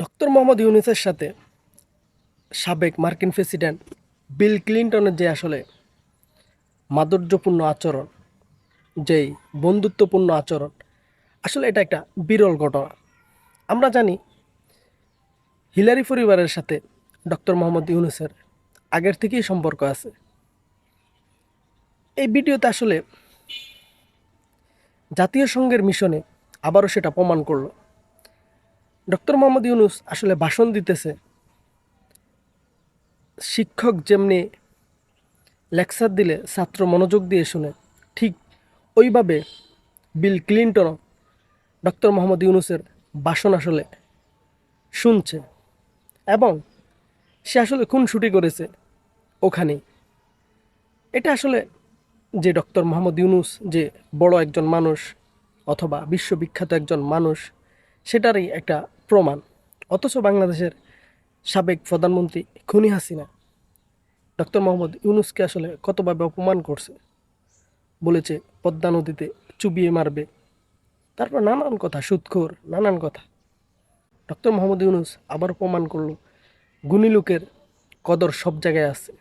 Doctor Mohammad ইউনুসের সাথে সাবেক মার্কিন প্রেসিডেন্ট বিল ক্লিন্টনের যে আসলে মাধুর্যপূর্ণ আচরণ, যেই বন্ধুত্বপূর্ণ আচরণ, আসলে এটা একটা বিরল ঘটনা। আমরা জানি হিলারি পরিবারের সাথে ডক্টর মোহাম্মদ ইউনুসের আগের থেকেই সম্পর্ক আছে। এই ভিডিওতে আসলে জাতীয় সংঘের মিশনে আবারও সেটা প্রমাণ করল। ডক্টর মোহাম্মদ ইউনুস আসলে ভাষণ দিতেছে। শিক্ষক যেমনি লেকচার দিলে, ছাত্র মনোযোগ দিয়ে শুনে, ঠিক ওইভাবে বিল ক্লিন্টনও ডক্টর মোহাম্মদ ইউনুসের ভাষণ আসলে শুনছে এবং সে আসলে খুন ছুটি করেছে ওখানেই। এটা আসলে যে ডক্টর মোহাম্মদ ইউনুস যে বড় একজন মানুষ অথবা বিশ্ববিখ্যাত একজন মানুষ, সেটারই একটা প্রমাণ। অথচ বাংলাদেশের সাবেক প্রধানমন্ত্রী খুনি হাসিনা, ডক্টর মোহাম্মদ ইউনুসকে আসলে কতভাবে অপমান করছে বলেছে পদ্মা নদীতে চুবিয়ে মারবে। তারপর নানান কথা, সুৎখোর, নানান কথা। ডক্টর মোহাম্মদ ইউনুস আবার প্রমাণ করল, গুণী লোকের কদর সব জায়গায় আছে।